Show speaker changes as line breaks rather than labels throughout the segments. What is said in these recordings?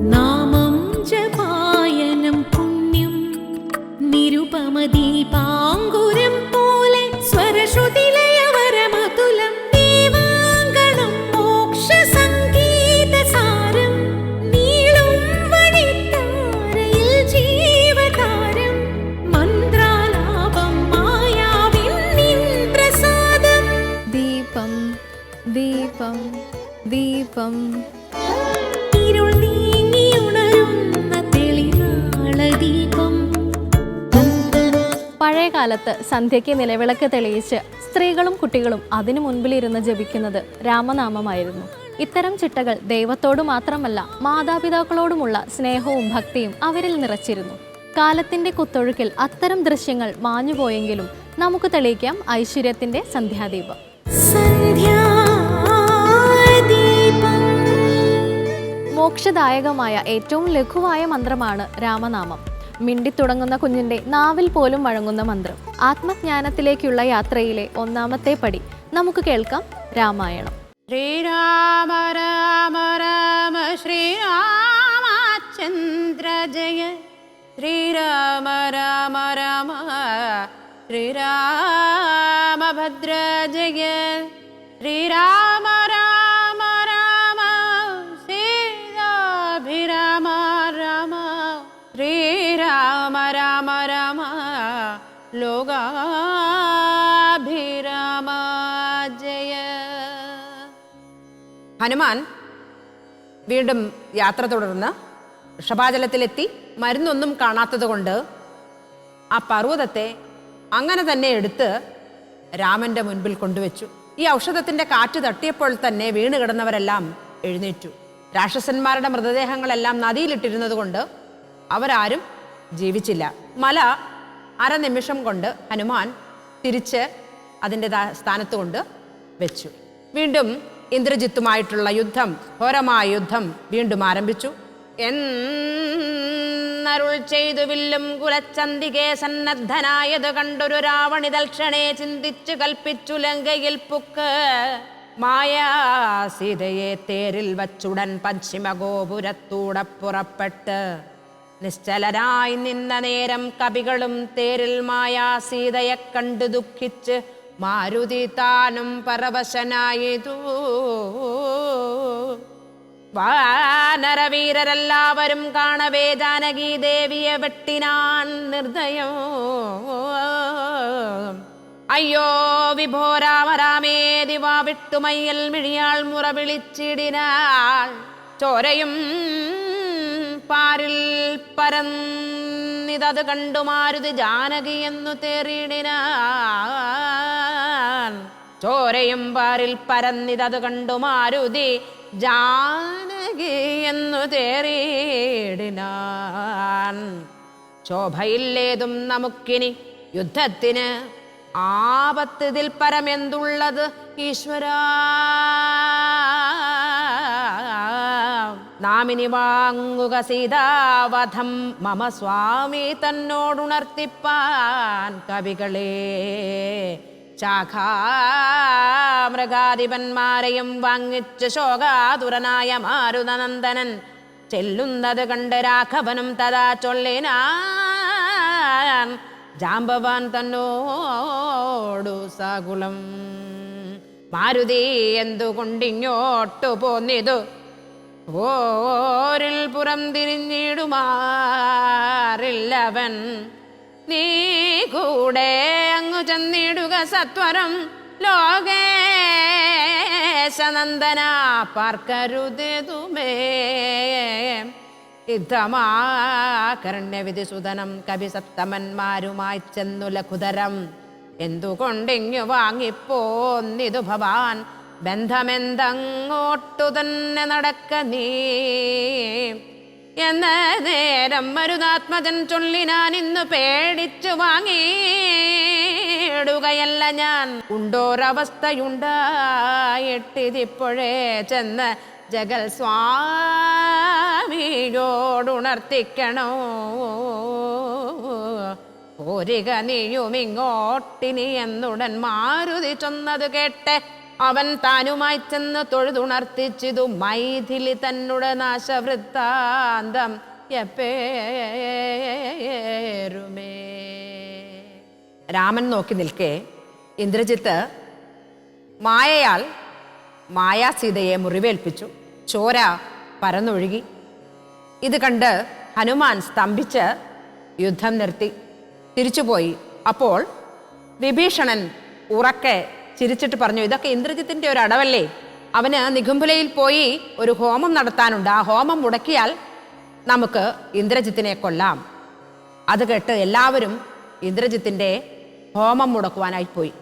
नामं
जपा കാലത്ത് സന്ധ്യയ്ക്ക് നിലവിളക്ക് തെളിയിച്ച് സ്ത്രീകളും കുട്ടികളും അതിനു മുൻപിലിരുന്ന് ജപിക്കുന്നത് രാമനാമമായിരുന്നു. ഇത്തരം ചിട്ടകൾ ദൈവത്തോടു മാത്രമല്ല മാതാപിതാക്കളോടുമുള്ള സ്നേഹവും ഭക്തിയും അവരിൽ നിറച്ചിരുന്നു. കാലത്തിന്റെ കുത്തൊഴുക്കിൽ അത്തരം ദൃശ്യങ്ങൾ മാഞ്ഞുപോയെങ്കിലും നമുക്ക് തെളിയിക്കാം ഐശ്വര്യത്തിന്റെ സന്ധ്യാദീപം. മോക്ഷദായകമായ ഏറ്റവും ലഘുവായ മന്ത്രമാണ് രാമനാമം. മിണ്ടിത്തുടങ്ങുന്ന കുഞ്ഞിന്റെ നാവിൽ പോലും വഴങ്ങുന്ന മന്ത്രം. ആത്മജ്ഞാനത്തിലേക്കുള്ള യാത്രയിലെ ഒന്നാമത്തെ പടി നമുക്ക് കേൾക്കാം രാമായണം.
ശ്രീരാമ രാമ രാമ ശ്രീരാമചന്ദ്ര ജയ. ശ്രീരാമ രാമ രാമ ശ്രീരാമഭദ്ര ജയ. ശ്രീരാമ ലോകാഭിരാമ ജയ ഹനുമാൻ വീണ്ടും യാത്ര തുടർന്ന് ഋഷഭാചലത്തിലെത്തി മരുന്നൊന്നും കാണാത്തത് കൊണ്ട് ആ പർവതത്തെ അങ്ങനെ തന്നെ എടുത്ത് രാമന്റെ മുൻപിൽ കൊണ്ടുവച്ചു. ഈ ഔഷധത്തിന്റെ കാറ്റ് തട്ടിയപ്പോൾ തന്നെ വീണ് കിടന്നവരെല്ലാം എഴുന്നേറ്റു. രാക്ഷസന്മാരുടെ മൃതദേഹങ്ങളെല്ലാം നദിയിലിട്ടിരുന്നത് കൊണ്ട് അവരാരും ജീവിച്ചില്ല. മല അരനിമിഷം കൊണ്ട് ഹനുമാൻ തിരിച്ച് അതിന്റെ സ്ഥാനത്ത് കൊണ്ട് വെച്ചു. വീണ്ടും ഇന്ദ്രജിത്തുമായിട്ടുള്ള യുദ്ധം ഘോരമായ യുദ്ധം വീണ്ടും ആരംഭിച്ചു. എന്നരുൾ ചെയ്തു വില്ലും കുലച്ചന്തികേ സന്നദ്ധനായത് കണ്ടൊരു രാവണിതൽക്ഷണേ ചിന്തിച്ചു കൽപ്പിച്ചു ലങ്കയിൽ പുക്ക്. മായാ സീതയെ തേരിൽ വച്ചുടൻ പശ്ചിമഗോപുരത്തൂടെ പുറപ്പെട്ട് നിശ്ചലരായി നിന്ന നേരം കവികളും തേരിൽ മായാ സീതയെ കണ്ടു ദുഃഖിച്ച് മാരുതി താനും പരവശനായതു. വാനരവീരരെല്ലാവരും കാണവേ ജാനകി ദേവിയെ വെട്ടിനാൻ നിർദ്ദയോ അയ്യോ വിഭോ രാമരാമേ ദിവാ വിട്ടുമയ്യൽ മിഴിയാൾ മുറ വിളിച്ചിടിനാൾ ചോരയും പാരിൽ പരന്നിതത് കണ്ടു മാരുതി ജാനകി എന്നു തേറിയിടിനാൻ. ചോരയും പാരിൽ പരന്നിതത് കണ്ടു മാരുതി ജാനകി എന്നു തേറിയിടിനാൻ. ശോഭയില്ലേതും നമുക്കിനി യുദ്ധത്തിന് ആപത്തിതിൽ പരമെന്തുള്ളത് ഈശ്വര? നാമിനി വാങ്ങുക സീതാവധം മമ സ്വാമി തന്നോടുണർത്തിപ്പാൻ കവികളെ. ശാഖാമൃഗാധിപന്മാരെയും വാങ്ങിച്ച് ശോകാതുരനായ മാരുതനന്ദനൻ ചെല്ലുന്നത് കണ്ട് രാഘവനും തഥാ ചൊല്ലിനാൻ ജാമ്പവാൻ തന്നോടു സകുളം മാരുതി എന്തുകൊണ്ടിങ്ങോട്ടു പോന്നിതു? ഓരിൽ പുറം തിരിഞ്ഞിടുമാറില്ലവൻ. നീ കൂടെ അങ്ങു ചെന്നിടുക സത്വരം. ലോകേശനന്ദന പാർക്കരുതേതുമേ. യുദ്ധമാകരണ്യവിധി സുതനം കവി സപ്തമന്മാരുമായി ചെന്നു ലഘുതരം എന്തുകൊണ്ടിങ്ങു വാങ്ങിപ്പോന്നിതു ഭവാൻ? ബന്ധമെന്തങ്ങോട്ടു തന്നെ നടക്ക നീ? എന്ന നേരം മരുതാത്മജൻ ചൊല്ലിനാൻ ഇന്ന് പേടിച്ചു വാങ്ങിയിടുകയല്ല ഞാൻ. ഉണ്ടോരവസ്ഥയുണ്ടായിട്ടിതിപ്പോഴേ ചെന്ന് ജഗൽ സ്വാമിയോടുണർത്തിക്കണോ? പോരിക നീയും ഇങ്ങോട്ടിനി എന്നുടൻ മാരുതി ചൊന്നത് കേട്ട് അവൻ താനുമായി ചെന്ന് തൊഴുതുണർത്തിച്ചിതു മൈഥിലി തന്നുടെ നാശവൃത്താന്തം. എപ്പേരുമേ രാമൻ നോക്കി നിൽക്കേ ഇന്ദ്രജിത്ത് മായയാൽ മായാസീതയെ മുറിവേൽപ്പിച്ചു. ചോര പരന്നൊഴുകി. ഇത് കണ്ട് ഹനുമാൻ സ്തംഭിച്ച് യുദ്ധം നിർത്തി. തിരിച്ചുപോയി. അപ്പോൾ വിഭീഷണൻ ഉറക്കെ ചിരിച്ചിട്ട് പറഞ്ഞു ഇതൊക്കെ ഇന്ദ്രജിത്തിന്റെ ഒരു അടവല്ലേ? അവന് നിഘുംബുലയിൽ പോയി ഒരു ഹോമം നടത്താനുണ്ട്. ആ ഹോമം മുടക്കിയാൽ നമുക്ക് ഇന്ദ്രജിത്തിനെ കൊല്ലാം. അത് കേട്ട് എല്ലാവരും ഇന്ദ്രജിത്തിന്റെ ഹോമം മുടക്കുവാനായി പോയി.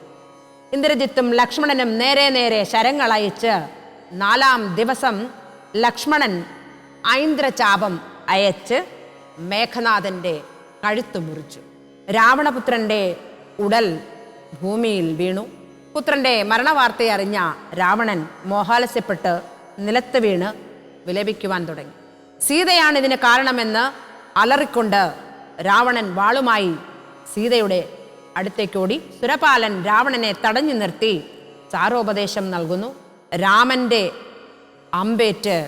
ഇന്ദ്രജിത്തും ലക്ഷ്മണനും നേരെ നേരെ ശരങ്ങളയച്ച് നാലാം ദിവസം ലക്ഷ്മണൻ ഐന്ദ്രചാപം അയച്ച് മേഘനാഥന്റെ കഴുത്ത് മുറിച്ചു. രാവണപുത്രന്റെ ഉടൽ ഭൂമിയിൽ വീണു. പുത്രന്റെ മരണവാർത്തയെ അറിഞ്ഞ രാവണൻ മോഹാലസ്യപ്പെട്ട് നിലത്ത് വീണ് വിലപിക്കുവാൻ തുടങ്ങി. സീതയാണ് ഇതിന് കാരണമെന്ന് അലറിക്കൊണ്ട് രാവണൻ വാളുമായി സീതയുടെ അടുത്തേക്കോടി. സുരപാലൻ രാവണനെ തടഞ്ഞു നിർത്തി ചാരോപദേശം നൽകുന്നു. രാമന്റെ അമ്പേറ്റ്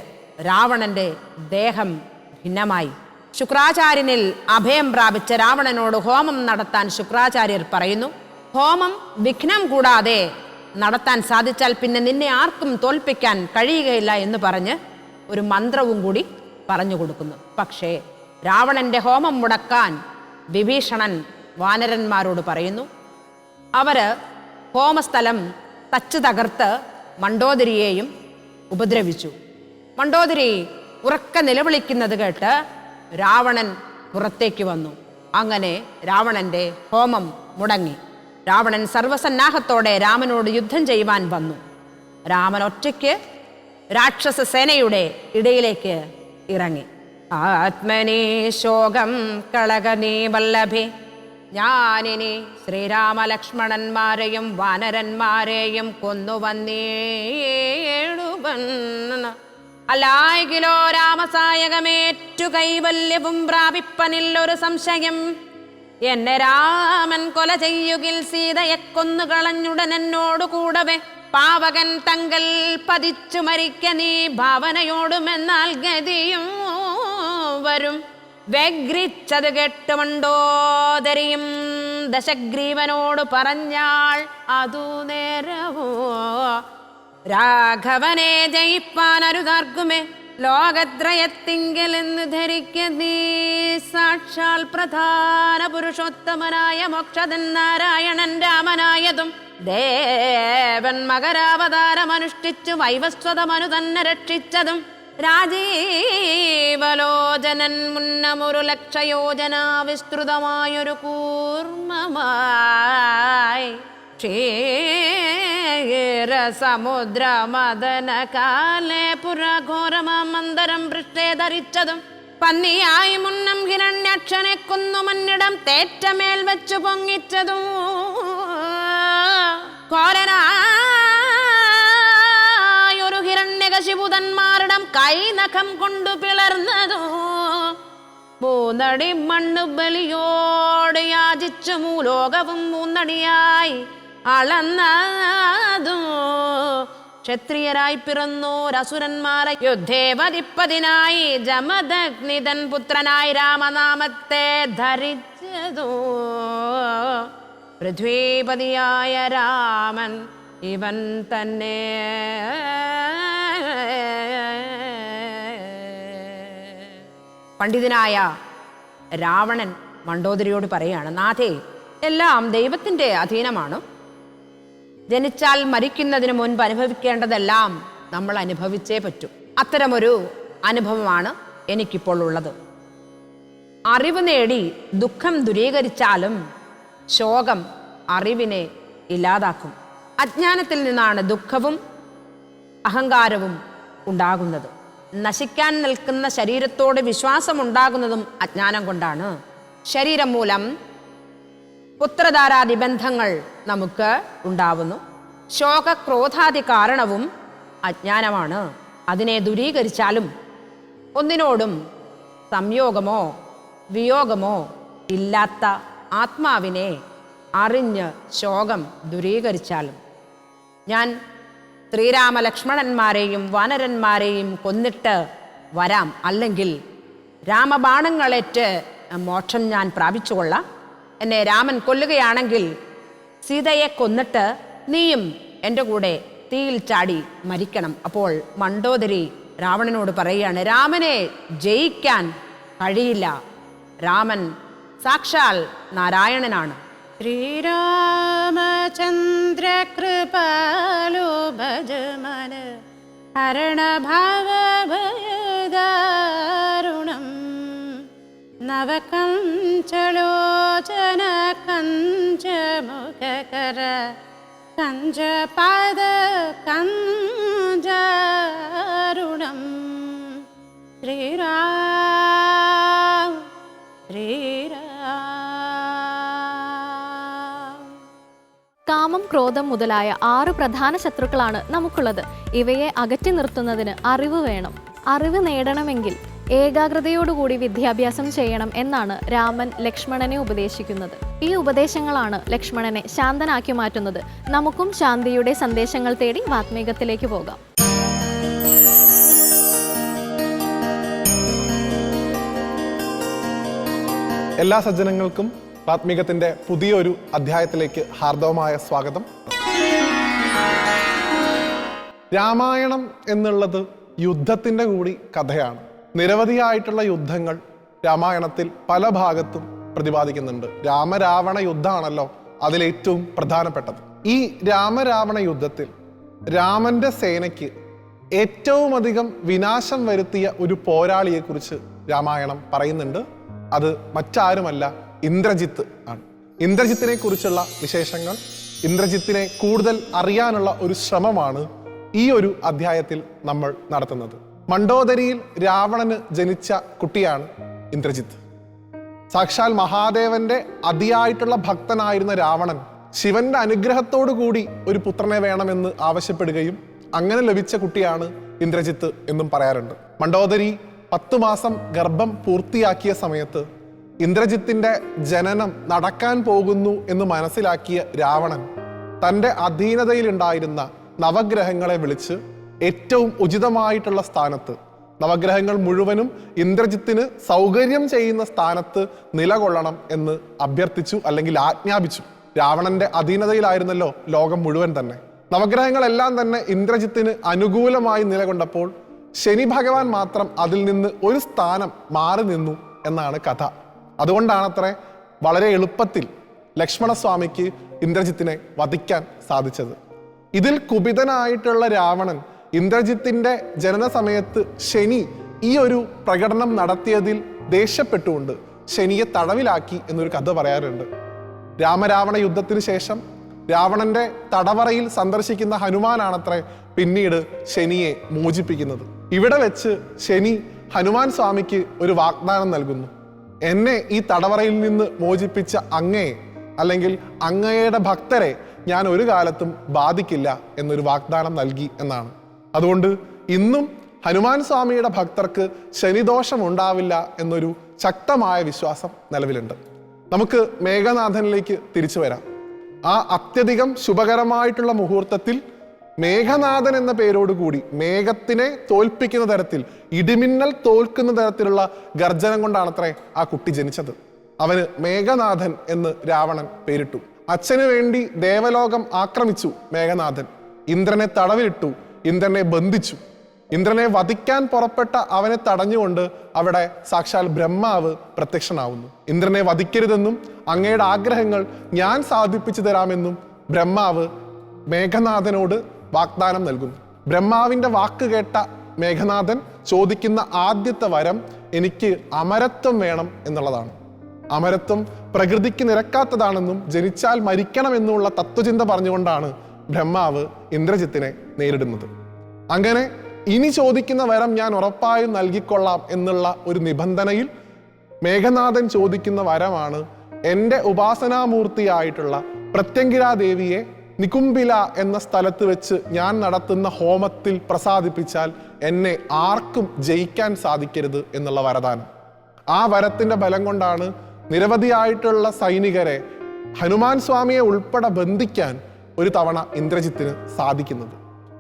രാവണന്റെ ദേഹം ഭിന്നമായി. ശുക്രാചാര്യനിൽ അഭയം പ്രാപിച്ച രാവണനോട് ഹോമം നടത്താൻ ശുക്രാചാര്യർ പറയുന്നു. ഹോമം വിഘ്നം കൂടാതെ നടത്താൻ സാധിച്ചാൽ പിന്നെ നിന്നെ ആർക്കും തോൽപ്പിക്കാൻ കഴിയുകയില്ല എന്ന് പറഞ്ഞ് ഒരു മന്ത്രവും കൂടി പറഞ്ഞു കൊടുക്കുന്നു. പക്ഷേ രാവണന്റെ ഹോമം മുടക്കാൻ വിഭീഷണൻ വാനരന്മാരോട് പറയുന്നു അവർ ഹോമസ്ഥലം തച്ചു തകർത്ത് മണ്ടോദരിയെയും ഉപദ്രവിച്ചു. മണ്ടോദരി ഉറക്ക നിലവിളിക്കുന്നത് കേട്ട് രാവണൻ പുറത്തേക്ക് വന്നു. അങ്ങനെ രാവണന്റെ ഹോമം മുടങ്ങി. രാവണൻ സർവസന്നാഹത്തോടെ രാമനോട് യുദ്ധം ചെയ്യുവാൻ വന്നു. രാമൻ ഒറ്റയ്ക്ക് രാക്ഷസ സേനയുടെ ഇടയിലേക്ക് ഇറങ്ങി. ആത്മനീ ശോകം കളകനീ വല്ലഭി. ഞാനിനി ശ്രീരാമലക്ഷ്മണന്മാരെയും വാനരന്മാരെയും കൊന്നുവന്നേടുവൻ അല്ലായെങ്കിലോ രാമസായകമേറ്റു കൈവല്യവും പ്രാപിപ്പനില്ലൊരു സംശയം. എന്നെ രാമൻ കൊല ചെയ്യുകിൽ സീതയെ കൊന്നു കളഞ്ഞുടൻ എന്നോടു കൂടവേ. പാവകൻ തങ്കൽ പതിച്ചു മരിക്ക നീ ഭാവനയോടുമെന്നാൽ ഗതിയും വരും. വ്യഗ്രിച്ചത് കെട്ടുമണ്ടോദരിയും ദശഗ്രീവനോട് പറഞ്ഞാൾ അതു നേരവോ രാഘവനെ ജയിപ്പാൻ അരുതാർക്കുമേ ലോകത്രയത്തിങ്കലെന്ന് എന്ന് ധരിക്കതീ സാക്ഷാൽ പ്രധാന പുരുഷോത്തമനായ മോക്ഷതൻ നാരായണൻ രാമനായതും ദേവൻ മകരാവതാരമനുഷ്ഠിച്ചു വൈവസ്വതമനു തന്നെ രക്ഷിച്ചതും രാജീവലോചനൻ മുന്നമൊരു ലക്ഷയോജന വിസ്തൃതമായൊരു കൂർമ്മമായി. ക്ഷീരസമുദ്രമദന കാലേ പുരഘോരമാമന്തരം പൃഷ്ഠേ ധരിച്ചതും പന്നിയായി മുന്നം ഹിരണ്യക്ഷനെ കൊന്നു മണ്ണിടം തേറ്റമേൽ വെച്ചു പൊങ്ങിച്ചതും. കോരനായൊരു ഹിരണ്യകശിപുതന്മാരിടം കൈനഖം കൊണ്ടു പിളർന്നതോ. മൂന്നടി മണ്ണ് ബലിയോട് യാചിച്ചു മൂലോകവും മൂന്നടിയായി അളന്നതോ? ക്ഷത്രിയരായി പിറന്നോരസുരന്മാരെ യുദ്ധേ വധിപ്പതിനായി ജമദഗ്നിതൻ പുത്രനായി രാമനാമത്തെ ധരിച്ചതോ? പൃഥ്വീപതിയായ രാമൻ ഇവൻ തന്നെ. പണ്ഡിതനായ രാവണൻ മണ്ടോദരിയോട് പറയുകയാണ് നാഥേ എല്ലാം ദൈവത്തിന്റെ അധീനമാണ്. ജനിച്ചാൽ മരിക്കുന്നതിന് മുൻപ് അനുഭവിക്കേണ്ടതെല്ലാം നമ്മൾ അനുഭവിച്ചേ പറ്റൂ. അത്തരമൊരു അനുഭവമാണ് എനിക്കിപ്പോൾ ഉള്ളത്. അറിവ് നേടി ദുഃഖം ദുരീകരിച്ചാലും ശോകം അറിവിനെ ഇല്ലാതാക്കും. അജ്ഞാനത്തിൽ നിന്നാണ് ദുഃഖവും അഹങ്കാരവും ഉണ്ടാകുന്നത്. നശിക്കാൻ നിൽക്കുന്ന ശരീരത്തോട് വിശ്വാസം ഉണ്ടാകുന്നതും അജ്ഞാനം കൊണ്ടാണ്. ശരീരം മൂലം പുത്രധാരാദി ബന്ധങ്ങൾ നമുക്ക് ഉണ്ടാവുന്നു. ശോകക്രോധാദി കാരണവും അജ്ഞാനമാണ്. അതിനെ ദൂരീകരിച്ചാലും ഒന്നിനോടും സംയോഗമോ വിയോഗമോ ഇല്ലാത്ത ആത്മാവിനെ അറിഞ്ഞ് ശോകം ദുരീകരിച്ചാലും. ഞാൻ ശ്രീരാമലക്ഷ്മണന്മാരെയും വാനരന്മാരെയും കൊന്നിട്ട് വരാം. അല്ലെങ്കിൽ രാമബാണങ്ങളേറ്റ് മോക്ഷം ഞാൻ പ്രാപിച്ചുകൊള്ളാം. എന്നെ രാമൻ കൊല്ലുകയാണെങ്കിൽ സീതയെ കൊന്നിട്ട് നീയും എന്റെ കൂടെ തീയിൽ ചാടി മരിക്കണം. അപ്പോൾ മണ്ടോദരി രാവണനോട് പറയുകയാണ് രാമനെ ജയിക്കാൻ കഴിയില്ല. രാമൻ സാക്ഷാൽ നാരായണനാണ്. ശ്രീരാമചന്ദ്ര കൃപാലോ ഭജമന ഹരണഭാവഭയദാരുണം നവകഞ്ചലോചന കഞ്ചമുഖകര കഞ്ചപാദ കഞ്ചാരുണം. ശ്രീരാം
ക്രോധം മുതലായ ആറ് പ്രധാന ശത്രുക്കളാണ് നമുക്കുള്ളത്. ഇവയെ അകറ്റി നിർത്തുന്നതിന് അറിവ് വേണം. അറിവ് നേടണമെങ്കിൽ ഏകാഗ്രതയോടുകൂടി വിദ്യാഭ്യാസം ചെയ്യണം എന്നാണ് രാമൻ ലക്ഷ്മണനെ ഉപദേശിക്കുന്നത്. ഈ ഉപദേശങ്ങളാണ് ലക്ഷ്മണനെ ശാന്തനാക്കി മാറ്റുന്നത്. നമുക്കും ശാന്തിയുടെ സന്ദേശങ്ങൾ തേടി വാത്മീകത്തിലേക്ക് പോകാം.
എല്ലാ സജ്ജനങ്ങൾക്കും ആത്മീകത്തിന്റെ പുതിയൊരു അധ്യായത്തിലേക്ക് ഹാർദവമായ സ്വാഗതം. രാമായണം എന്നുള്ളത് യുദ്ധത്തിന്റെ കൂടി കഥയാണ്. നിരവധിയായിട്ടുള്ള യുദ്ധങ്ങൾ രാമായണത്തിൽ പല ഭാഗത്തും പ്രതിപാദിക്കുന്നുണ്ട്. രാമരാവണ യുദ്ധമാണല്ലോ അതിലേറ്റവും പ്രധാനപ്പെട്ടത്. ഈ രാമരാവണ യുദ്ധത്തിൽ രാമന്റെ സേനയ്ക്ക് ഏറ്റവും അധികം വിനാശം വരുത്തിയ ഒരു പോരാളിയെക്കുറിച്ച് രാമായണം പറയുന്നുണ്ട്. അത് മറ്റാരുമല്ല ഇന്ദ്രജിത്ത് ആണ്. ഇന്ദ്രജിത്തിനെ കുറിച്ചുള്ള വിശേഷങ്ങൾ ഇന്ദ്രജിത്തിനെ കൂടുതൽ അറിയാനുള്ള ഒരു ശ്രമമാണ് ഈ ഒരു അധ്യായത്തിൽ നമ്മൾ നടത്തുന്നത്. മണ്ടോദരിയിൽ രാവണന് ജനിച്ച കുട്ടിയാണ് ഇന്ദ്രജിത്ത്. സാക്ഷാൽ മഹാദേവന്റെ അതിയായിട്ടുള്ള ഭക്തനായിരുന്ന രാവണൻ ശിവന്റെ അനുഗ്രഹത്തോടു കൂടി ഒരു പുത്രനെ വേണമെന്ന് ആവശ്യപ്പെടുകയും അങ്ങനെ ലഭിച്ച കുട്ടിയാണ് ഇന്ദ്രജിത്ത് എന്നും പറയാറുണ്ട്. മണ്ടോദരി പത്തു മാസം ഗർഭം പൂർത്തിയാക്കിയ സമയത്ത് ഇന്ദ്രജിത്തിന്റെ ജനനം നടക്കാൻ പോകുന്നു എന്ന് മനസ്സിലാക്കിയ രാവണൻ തന്റെ അധീനതയിലുണ്ടായിരുന്ന നവഗ്രഹങ്ങളെ വിളിച്ച് ഏറ്റവും ഉചിതമായിട്ടുള്ള സ്ഥാനത്ത് നവഗ്രഹങ്ങൾ മുഴുവനും ഇന്ദ്രജിത്തിന് സൗകര്യം ചെയ്യുന്ന സ്ഥാനത്ത് നിലകൊള്ളണം എന്ന് അഭ്യർത്ഥിച്ചു അല്ലെങ്കിൽ ആജ്ഞാപിച്ചു. രാവണന്റെ അധീനതയിലായിരുന്നല്ലോ ലോകം മുഴുവൻ തന്നെ. നവഗ്രഹങ്ങളെല്ലാം തന്നെ ഇന്ദ്രജിത്തിന് അനുകൂലമായി നിലകൊണ്ടപ്പോൾ ശനി ഭഗവാൻ മാത്രം അതിൽ നിന്ന് ഒരു സ്ഥാനം മാറി നിന്നു എന്നാണ് കഥ. അതുകൊണ്ടാണത്രേ വളരെ എളുപ്പത്തിൽ ലക്ഷ്മണസ്വാമിക്ക് ഇന്ദ്രജിത്തിനെ വധിക്കാൻ സാധിച്ചത്. ഇതിൽ കുപിതനായിട്ടുള്ള രാവണൻ ഇന്ദ്രജിത്തിന്റെ ജനന സമയത്ത് ശനി ഈ ഒരു പ്രകടനം നടത്തിയതിൽ ദേഷ്യപ്പെട്ടുകൊണ്ട് ശനിയെ തടവിലാക്കി എന്നൊരു കഥ പറയാറുണ്ട്. രാമരാവണ യുദ്ധത്തിന് ശേഷം രാവണന്റെ തടവറയിൽ സന്ദർശിക്കുന്ന ഹനുമാനാണത്രേ പിന്നീട് ശനിയെ മോചിപ്പിക്കുന്നത്. ഇവിടെ വെച്ച് ശനി ഹനുമാൻ സ്വാമിക്ക് ഒരു വാഗ്ദാനം നൽകുന്നു. എന്നെ ഈ തടവറയിൽ നിന്ന് മോചിപ്പിച്ച അങ്ങയെ അല്ലെങ്കിൽ അങ്ങയുടെ ഭക്തരെ ഞാൻ ഒരു കാലത്തും ബാധിക്കില്ല എന്നൊരു വാഗ്ദാനം നൽകി എന്നാണ്. അതുകൊണ്ട് ഇന്നും ഹനുമാൻ സ്വാമിയുടെ ഭക്തർക്ക് ശനിദോഷം ഉണ്ടാവില്ല എന്നൊരു ശക്തമായ വിശ്വാസം നിലവിലുണ്ട്. നമുക്ക് മേഘനാഥനിലേക്ക് തിരിച്ചു വരാം. ആ അത്യധികം ശുഭകരമായിട്ടുള്ള മുഹൂർത്തത്തിൽ മേഘനാഥൻ എന്ന പേരോടുകൂടി മേഘത്തിനെ തോൽപ്പിക്കുന്ന തരത്തിൽ ഇടിമിന്നൽ തോൽക്കുന്ന തരത്തിലുള്ള ഗർജനം കൊണ്ടാണത്രേ ആ കുട്ടി ജനിച്ചത്. അവന് മേഘനാഥൻ എന്ന് രാവണൻ പേരിട്ടു. അച്ഛനു വേണ്ടി ദേവലോകം ആക്രമിച്ചു മേഘനാഥൻ. ഇന്ദ്രനെ തടവിലിട്ടു ഇന്ദ്രനെ ബന്ധിച്ചു. ഇന്ദ്രനെ വധിക്കാൻ പുറപ്പെട്ട അവനെ തടഞ്ഞുകൊണ്ട് അവിടെ സാക്ഷാൽ ബ്രഹ്മാവ് പ്രത്യക്ഷനാവുന്നു. ഇന്ദ്രനെ വധിക്കരുതെന്നും അങ്ങയുടെ ആഗ്രഹങ്ങൾ ഞാൻ സാധിപ്പിച്ചു തരാമെന്നും ബ്രഹ്മാവ് മേഘനാഥനോട് വാഗ്ദാനം നൽകുന്നു. ബ്രഹ്മാവിന്റെ വാക്ക് കേട്ട മേഘനാഥൻ ചോദിക്കുന്ന ആദ്യത്തെ വരം എനിക്ക് അമരത്വം വേണം എന്നുള്ളതാണ്. അമരത്വം പ്രകൃതിക്ക് നിരക്കാത്തതാണെന്നും ജനിച്ചാൽ മരിക്കണമെന്നുള്ള തത്വചിന്ത പറഞ്ഞുകൊണ്ടാണ് ബ്രഹ്മാവ് ഇന്ദ്രജിത്തിനെ നേരിടുന്നത്. അങ്ങനെ ഇനി ചോദിക്കുന്ന വരം ഞാൻ ഉറപ്പായും നൽകിക്കൊള്ളാം എന്നുള്ള ഒരു നിബന്ധനയിൽ മേഘനാഥൻ ചോദിക്കുന്ന വരമാണ് എന്റെ ഉപാസനാമൂർത്തിയായിട്ടുള്ള പ്രത്യങ്കിരാ ദേവിയെ നികുംബില എന്ന സ്ഥലത്ത് വെച്ച് ഞാൻ നടത്തുന്ന ഹോമത്തിൽ പ്രസാദിപ്പിച്ചാൽ എന്നെ ആർക്കും ജയിക്കാൻ സാധിക്കരുത് എന്നുള്ള വരദാനം. ആ വരത്തിന്റെ ബലം കൊണ്ടാണ് നിരവധിയായിട്ടുള്ള സൈനികരെ ഹനുമാൻ സ്വാമിയെ ഉൾപ്പെടെ ബന്ധിക്കാൻ ഒരു തവണ ഇന്ദ്രജിത്തിന് സാധിക്കുന്നത്.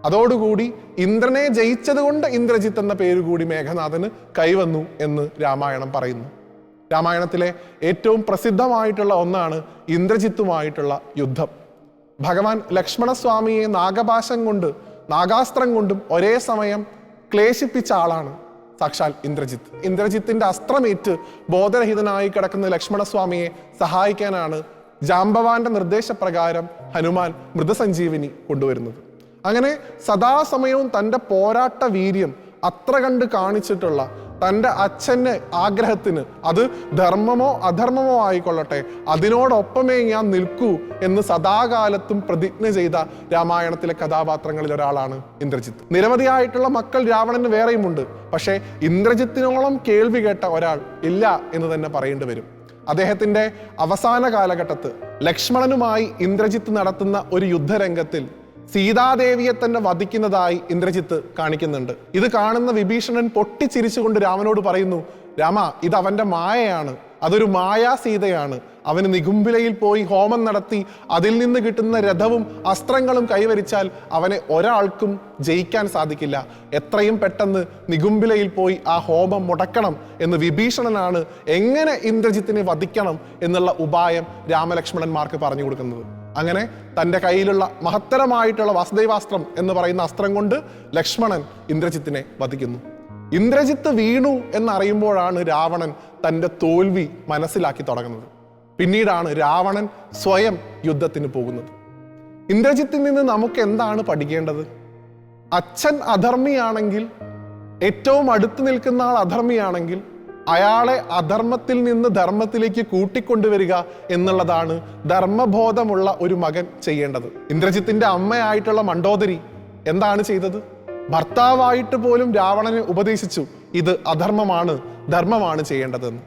അതോടുകൂടി ഇന്ദ്രനെ ജയിച്ചതുകൊണ്ട് ഇന്ദ്രജിത്ത് എന്ന പേര് കൂടി മേഘനാഥന് കൈവന്നു എന്ന് രാമായണം പറയുന്നു. രാമായണത്തിലെ ഏറ്റവും പ്രസിദ്ധമായിട്ടുള്ള ഒന്നാണ് ഇന്ദ്രജിത്തുമായിട്ടുള്ള യുദ്ധം. ഭഗവാൻ ലക്ഷ്മണസ്വാമിയെ നാഗപാശം കൊണ്ട് നാഗാസ്ത്രം കൊണ്ടും ഒരേ സമയം ക്ലേശിപ്പിച്ച ആളാണ് സാക്ഷാൽ ഇന്ദ്രജിത്ത്. ഇന്ദ്രജിത്തിന്റെ അസ്ത്രമേറ്റ് ബോധരഹിതനായി കിടക്കുന്ന ലക്ഷ്മണസ്വാമിയെ സഹായിക്കാനാണ് ജാംബവാന്റെ നിർദ്ദേശപ്രകാരം ഹനുമാൻ മൃതസഞ്ജീവിനി കൊണ്ടുവരുന്നത്. അങ്ങനെ സദാസമയവും തന്റെ പോരാട്ട വീര്യം അത്ര കണ്ട് കാണിച്ചിട്ടുള്ള തന്റെ അച്ഛന്റെ ആഗ്രഹത്തിന് അത് ധർമ്മമോ അധർമ്മമോ ആയിക്കൊള്ളട്ടെ അതിനോടൊപ്പമേ ഞാൻ നിൽക്കൂ എന്ന് സദാകാലത്തും പ്രതിജ്ഞ ചെയ്ത രാമായണത്തിലെ കഥാപാത്രങ്ങളിൽ ഒരാളാണ് ഇന്ദ്രജിത്ത്. നിരവധിയായിട്ടുള്ള മക്കൾ രാവണന് വേറെയുമുണ്ട് പക്ഷേ ഇന്ദ്രജിത്തിനോളം കേൾവി കേട്ട ഒരാൾ ഇല്ല എന്ന് തന്നെ പറയേണ്ടി വരും. അദ്ദേഹത്തിന്റെ അവസാന കാലഘട്ടത്ത് ലക്ഷ്മണനുമായി ഇന്ദ്രജിത്ത് നടത്തുന്ന ഒരു യുദ്ധരംഗത്തിൽ സീതാദേവിയെ തന്നെ വധിക്കുന്നതായി ഇന്ദ്രജിത്ത് കാണിക്കുന്നുണ്ട്. ഇത് കാണുന്ന വിഭീഷണൻ പൊട്ടിച്ചിരിച്ചുകൊണ്ട് രാമനോട് പറയുന്നു രാമ ഇത് അവന്റെ മായയാണ്. അതൊരു മായാ സീതയാണ്. അവന് നികുംബിലയിൽ പോയി ഹോമം നടത്തി അതിൽ നിന്ന് കിട്ടുന്ന രഥവും അസ്ത്രങ്ങളും കൈവരിച്ചാൽ അവനെ ഒരാൾക്കും ജയിക്കാൻ സാധിക്കില്ല. എത്രയും പെട്ടെന്ന് നികുംബിലയിൽ പോയി ആ ഹോമം മുടക്കണം എന്ന് വിഭീഷണനാണ് എങ്ങനെ ഇന്ദ്രജിത്തിനെ വധിക്കണം എന്നുള്ള ഉപായം രാമലക്ഷ്മണന്മാർക്ക് പറഞ്ഞു കൊടുക്കുന്നത്. അങ്ങനെ തന്റെ കയ്യിലുള്ള മഹത്തരമായിട്ടുള്ള വാസുദേവാസ്ത്രം എന്ന് പറയുന്ന അസ്ത്രം കൊണ്ട് ലക്ഷ്മണൻ ഇന്ദ്രജിത്തിനെ വധിക്കുന്നു. ഇന്ദ്രജിത്ത് വീണു എന്നറിയുമ്പോഴാണ് രാവണൻ തന്റെ തോൽവി മനസ്സിലാക്കി തുടങ്ങുന്നത്. പിന്നീടാണ് രാവണൻ സ്വയം യുദ്ധത്തിന് പോകുന്നത്. ഇന്ദ്രജിത്തിൽ നിന്ന് നമുക്ക് എന്താണ് പഠിക്കേണ്ടത്? അച്ഛൻ അധർമ്മിയാണെങ്കിൽ ഏറ്റവും അടുത്ത് നിൽക്കുന്ന ആൾ അധർമ്മിയാണെങ്കിൽ അയാളെ അധർമ്മത്തിൽ നിന്ന് ധർമ്മത്തിലേക്ക് കൂട്ടിക്കൊണ്ടുവരിക എന്നുള്ളതാണ് ധർമ്മബോധമുള്ള ഒരു മകൻ ചെയ്യേണ്ടത്. ഇന്ദ്രജിത്തിന്റെ അമ്മയായിട്ടുള്ള മണ്ടോദരി എന്താണ് ചെയ്തത്? ഭർത്താവായിട്ട് പോലും രാവണനെ ഉപദേശിച്ചു. ഇത് അധർമ്മമാണ് ധർമ്മമാണ് ചെയ്യേണ്ടതെന്ന്.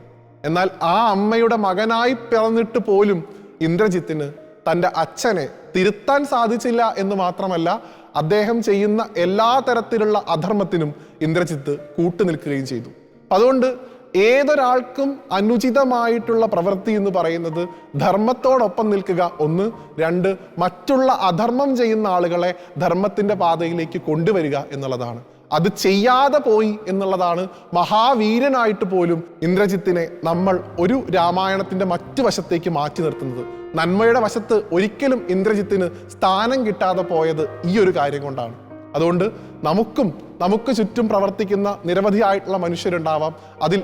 എന്നാൽ ആ അമ്മയുടെ മകനായി പിറന്നിട്ട് പോലും ഇന്ദ്രജിത്തിന് തന്റെ അച്ഛനെ തിരുത്താൻ സാധിച്ചില്ല എന്ന് മാത്രമല്ല അദ്ദേഹം ചെയ്യുന്ന എല്ലാ തരത്തിലുള്ള അധർമ്മത്തിനും ഇന്ദ്രജിത്ത് കൂട്ടുനിൽക്കുകയും ചെയ്തു. അതുകൊണ്ട് ഏതൊരാൾക്കും അനുചിതമായിട്ടുള്ള പ്രവൃത്തി എന്ന് പറയുന്നത് ധർമ്മത്തോടൊപ്പം നിൽക്കുക. ഒന്ന്. രണ്ട്. മറ്റുള്ള അധർമ്മം ചെയ്യുന്ന ആളുകളെ ധർമ്മത്തിന്റെ പാതയിലേക്ക് കൊണ്ടുവരിക എന്നുള്ളതാണ്. അത് ചെയ്യാതെ പോയി എന്നുള്ളതാണ് മഹാവീരനായിട്ട് പോലും ഇന്ദ്രജിത്തിനെ നമ്മൾ ഒരു രാമായണത്തിന്റെ മറ്റു വശത്തേക്ക് മാറ്റി നിർത്തുന്നത്. നന്മയുടെ വശത്ത് ഒരിക്കലും ഇന്ദ്രജിത്തിന് സ്ഥാനം കിട്ടാതെ പോയത് ഈ ഒരു കാര്യം കൊണ്ടാണ്. അതുകൊണ്ട് നമുക്കും നമുക്ക് ചുറ്റും പ്രവർത്തിക്കുന്ന നിരവധിയായിട്ടുള്ള മനുഷ്യരുണ്ടാവാം. അതിൽ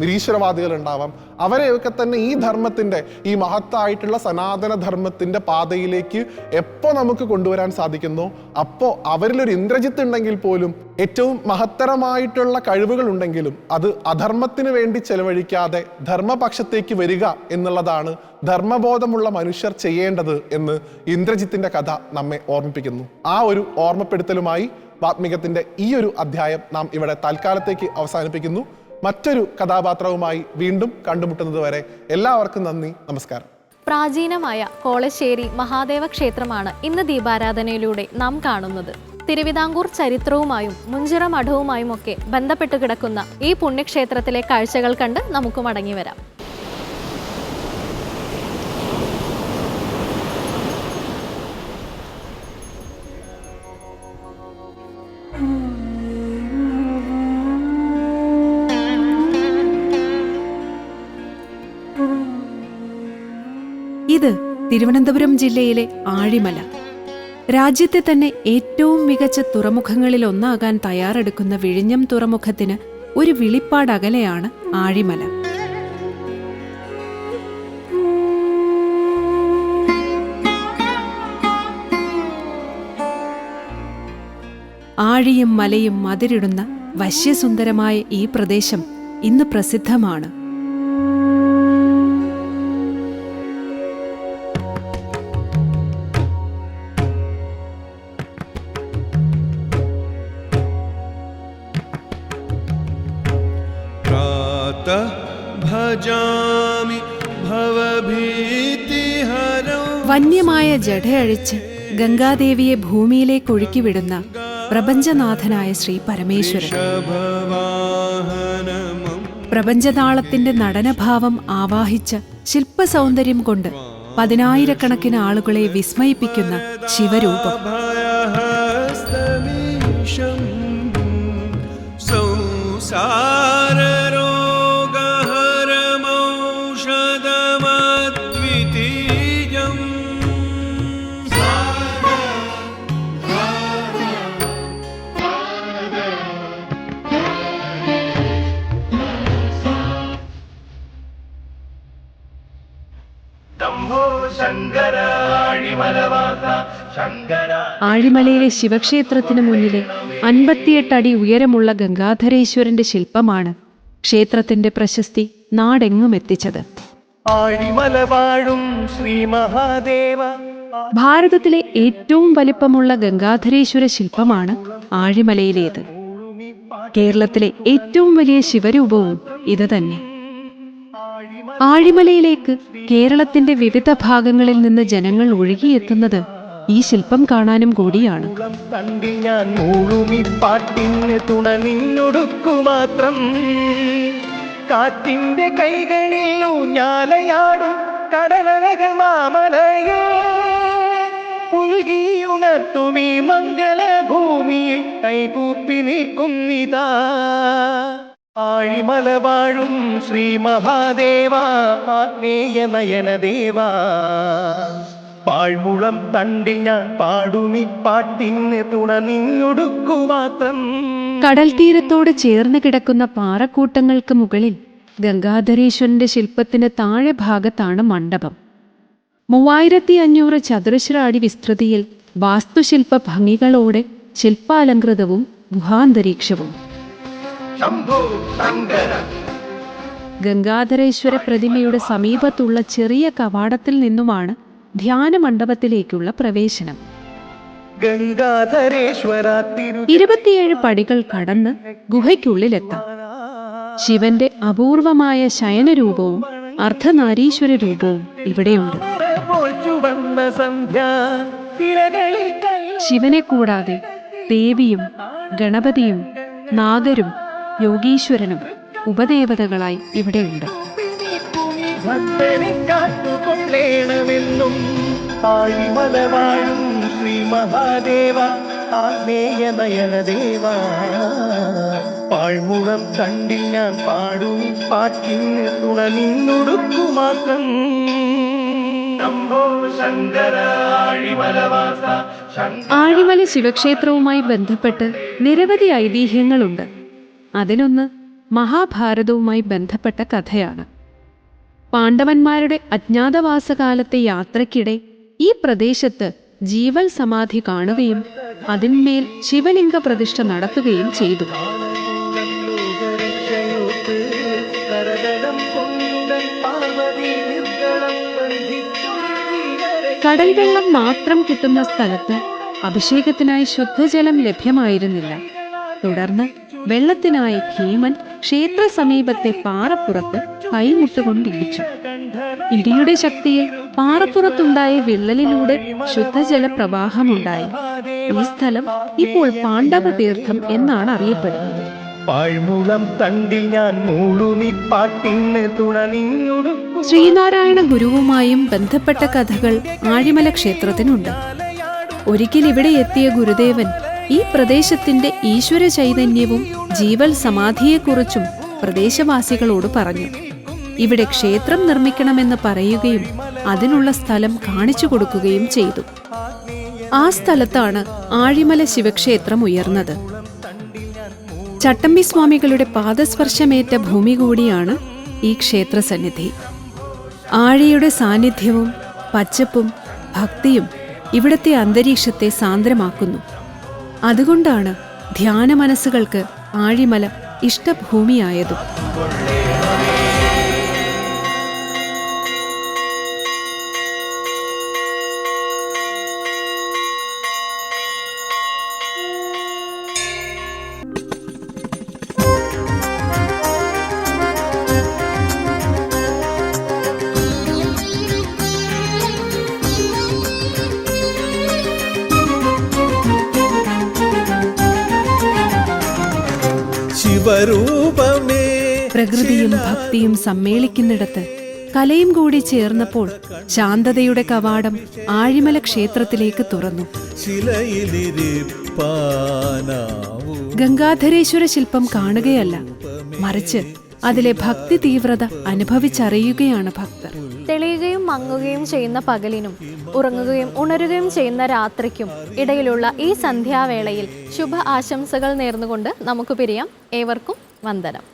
നിരീശ്വരവാദികൾ ഉണ്ടാവാം അവരെയൊക്കെ തന്നെ ഈ ധർമ്മത്തിന്റെ ഈ മഹത്തായിട്ടുള്ള സനാതന ധർമ്മത്തിന്റെ പാതയിലേക്ക് എപ്പോൾ നമുക്ക് കൊണ്ടുവരാൻ സാധിക്കുന്നു? അപ്പോൾ അവരിലൊരു ഇന്ദ്രജിത്ത് ഉണ്ടെങ്കിൽ പോലും ഏറ്റവും മഹത്തരമായിട്ടുള്ള കഴിവുകൾ ഉണ്ടെങ്കിലും അത് അധർമ്മത്തിന് വേണ്ടി ചെലവഴിക്കാതെ ധർമ്മപക്ഷത്തേക്ക് വരിക എന്നുള്ളതാണ് ധർമ്മബോധമുള്ള മനുഷ്യർ ചെയ്യേണ്ടത് എന്ന് ഇന്ദ്രജിത്തിന്റെ കഥ നമ്മെ ഓർമ്മിപ്പിക്കുന്നു. ആ ഒരു ഓർമ്മപ്പെടുത്തലുമായി വാത്മികത്തിന്റെ ഈ ഒരു അധ്യായം നാം ഇവിടെ തൽക്കാലത്തേക്ക് അവസാനിപ്പിക്കുന്നു. മറ്റൊരു കഥാപാത്രവുമായി വീണ്ടും കണ്ടുമുട്ടുന്നത് വരെ എല്ലാവർക്കും നന്ദി നമസ്കാരം.
പ്രാചീനമായ കോളശ്ശേരി മഹാദേവ ക്ഷേത്രമാണ് ഇന്ന് ദീപാരാധനയിലൂടെ നാം കാണുന്നത്. തിരുവിതാംകൂർ ചരിത്രവുമായും മുഞ്ചിറ മഠവുമായും ഒക്കെ ബന്ധപ്പെട്ട് കിടക്കുന്ന ഈ പുണ്യക്ഷേത്രത്തിലെ കാഴ്ചകൾ കണ്ട് നമുക്ക് മടങ്ങി വരാം.
ഇത് തിരുവനന്തപുരം ജില്ലയിലെ ആഴിമല. രാജ്യത്തെ തന്നെ ഏറ്റവും മികച്ച തുറമുഖങ്ങളിൽ ഒന്നാകാൻ തയ്യാറെടുക്കുന്ന വിഴിഞ്ഞം തുറമുഖത്തിന് ഒരു വിളിപ്പാടകലെയാണ് ആഴിമല. ആഴിയും മലയും മതിരിടുന്ന വശ്യസുന്ദരമായ ഈ പ്രദേശം ഇന്ന് പ്രസിദ്ധമാണ്. അന്യമായ ജഡയഴിച്ച് ഗംഗാദേവിയെ ഭൂമിയിലേക്ക് ഒഴുക്കിവിടുന്ന പ്രപഞ്ചനാഥനായ ശ്രീ പരമേശ്വരൻ. പ്രപഞ്ചതാളത്തിന്റെ നടനഭാവം ആവാഹിച്ച ശില്പസൗന്ദര്യം കൊണ്ട് പതിനായിരക്കണക്കിന് ആളുകളെ വിസ്മയിപ്പിക്കുന്ന ശിവരൂപം. ആഴിമലയിലെ ശിവക്ഷേത്രത്തിന് മുന്നിലെ അൻപത്തിയെട്ട് അടി ഉയരമുള്ള ഗംഗാധരേശ്വരന്റെ ശില്പമാണ് ക്ഷേത്രത്തിന്റെ പ്രശസ്തി നാടെങ്ങും എത്തിച്ചത്. ഭാരതത്തിലെ ഏറ്റവും വലിപ്പമുള്ള ഗംഗാധരേശ്വര ശില്പമാണ് ആഴിമലയിലേത്. കേരളത്തിലെ ഏറ്റവും വലിയ ശിവരൂപവും ഇത് തന്നെ ആഴിമലയിലേക്ക് കേരളത്തിന്റെ വിവിധ ഭാഗങ്ങളിൽ നിന്ന് ജനങ്ങൾ ഒഴുകിയെത്തുന്നത് ഈ ശില്പം കാണാനും കൂടിയാണ്.
മാത്രം. കാറ്റിന്റെ കൈകളിൽ ഊഞ്ഞാലയാടും കടലഴകൾ മാമലയേ. ഉൾകിയുണർത്തുമീ മംഗളഭൂമിയെ കൈകൂപ്പി നിൽക്കുന്നിതാ ആഴിമല വാഴും ശ്രീ മഹാദേവ ആത്മേയ നയനദേവ പാഴ്മുളം തണ്ടി ഞാൻ പാടുമി പാട്ടിന് തുണ
കടൽ തീരത്തോട് ചേർന്ന് കിടക്കുന്ന പാറക്കൂട്ടങ്ങൾക്ക് മുകളിൽ ഗംഗാധരീശ്വരന്റെ ശില്പത്തിന് താഴെ ഭാഗത്താണ് മണ്ഡപം. മൂവായിരത്തി അഞ്ഞൂറ് ചതുരശ്ര അടി വിസ്തൃതിയിൽ വാസ്തുശില്പ ഭംഗികളോടെ ശില്പാലങ്കൃതവും ഗുഹാന്തരീക്ഷവും. ഗംഗാധരേശ്വര പ്രതിമയുടെ സമീപത്തുള്ള ചെറിയ കവാടത്തിൽ നിന്നുമാണ് ധ്യാന മണ്ഡപത്തിലേക്കുള്ള പ്രവേശനം. ഇരുപത്തിയേഴ് പടികൾ കടന്ന് ഗുഹയ്ക്കുള്ളിലെത്താം. ശിവന്റെ അപൂർവമായ ശയനരൂപവും അർദ്ധനാരീശ്വര രൂപവും ഇവിടെയുണ്ട്. ശിവനെ കൂടാതെ ദേവിയും ഗണപതിയും നാഗരും യോഗീശ്വരനും ഉപദേവതകളായി ഇവിടെയുണ്ട്.
ശ്രീ മഹാദേവ ആഗ്നേയ നയനദേവ പാഴ്മുളം കണ്ടിൽ ഞാൻ പാടും പാട്ടിന് തുണ നിന്നൊടുക്കു മാത്രം ശംഭോ ശങ്കര ആഴിമലവാസ
ആഴിമല ശിവക്ഷേത്രവുമായി ബന്ധപ്പെട്ട് നിരവധി ഐതിഹ്യങ്ങളുണ്ട്. അതിലൊന്ന് മഹാഭാരതവുമായി ബന്ധപ്പെട്ട കഥയാണ്. പാണ്ഡവന്മാരുടെ അജ്ഞാതവാസകാലത്തെ യാത്രയ്ക്കിടെ ഈ പ്രദേശത്ത് ജീവൽ സമാധി കാണുകയും അതിന്മേൽ ശിവലിംഗ പ്രതിഷ്ഠ നടത്തുകയും ചെയ്തു. കടൽ വെള്ളം മാത്രം കിട്ടുന്ന സ്ഥലത്ത് അഭിഷേകത്തിനായി ശുദ്ധജലം ലഭ്യമായിരുന്നില്ല. തുടർന്ന് വെള്ളത്തിനായി ഭീമൻ ക്ഷേത്ര സമീപത്തെ പാറപ്പുറത്ത് കൈമുട്ടുകൊണ്ടിടിച്ചു. ഇടിയുടെ ശക്തിയിൽ പാറപ്പുറത്തുണ്ടായ വിള്ളലിലൂടെ ശുദ്ധജല പ്രവാഹമുണ്ടായി ഈ സ്ഥലം ഇപ്പോൾ പാണ്ഡവ തീർത്ഥം എന്നാണ് അറിയപ്പെടുന്നത്.
പാഴ്മുളം തണ്ടി ഞാൻ
ശ്രീനാരായണ ഗുരുവുമായും ബന്ധപ്പെട്ട കഥകൾ ആഴിമല ക്ഷേത്രത്തിനുണ്ട്. ഒരിക്കൽ ഇവിടെ എത്തിയ ഗുരുദേവൻ ഈ പ്രദേശത്തിന്റെ ഈശ്വര ചൈതന്യവും ജീവൽ സമാധിയെക്കുറിച്ചും പ്രദേശവാസികളോട് പറഞ്ഞു. ഇവിടെ ക്ഷേത്രം നിർമ്മിക്കണമെന്ന് പറയുകയും അതിനുള്ള സ്ഥലം കാണിച്ചു കൊടുക്കുകയും ചെയ്തു. ആ സ്ഥലത്താണ് ആഴിമല ശിവക്ഷേത്രം ഉയർന്നത്. ചട്ടമ്പി സ്വാമികളുടെ പാദസ്പർശമേറ്റ ഭൂമി കൂടിയാണ് ഈ ക്ഷേത്ര സന്നിധി ആഴിയുടെ സാന്നിധ്യവും പച്ചപ്പും ഭക്തിയും ഇവിടത്തെ അന്തരീക്ഷത്തെ സാന്ദ്രമാക്കുന്നു. അതുകൊണ്ടാണ് ധ്യാന മനസ്സുകൾക്ക് ആഴിമല ഇഷ്ടഭൂമിയായതും. പ്രകൃതിയും ഭക്തിയും സമ്മേളിക്കുന്നിടത്ത് കലയും കൂടി ചേർന്നപ്പോൾ ശാന്തതയുടെ കവാടം ആഴിമല ക്ഷേത്രത്തിലേക്ക് തുറന്നു. ഗംഗാധരേശ്വര ശില്പം കാണുകയല്ല മറിച്ച് അതിലെ ഭക്തി തീവ്രത അനുഭവിച്ചറിയുകയാണ് ഭക്തർ.
തെളിയുകയും മങ്ങുകയും ചെയ്യുന്ന പകലിനും ഉറങ്ങുകയും ഉണരുകയും ചെയ്യുന്ന രാത്രിക്കും ഇടയിലുള്ള ഈ സന്ധ്യാവേളയിൽ ശുഭ ആശംസകൾ നേർന്നുകൊണ്ട് നമുക്ക് പിരിയാം. ഏവർക്കും വന്ദനം.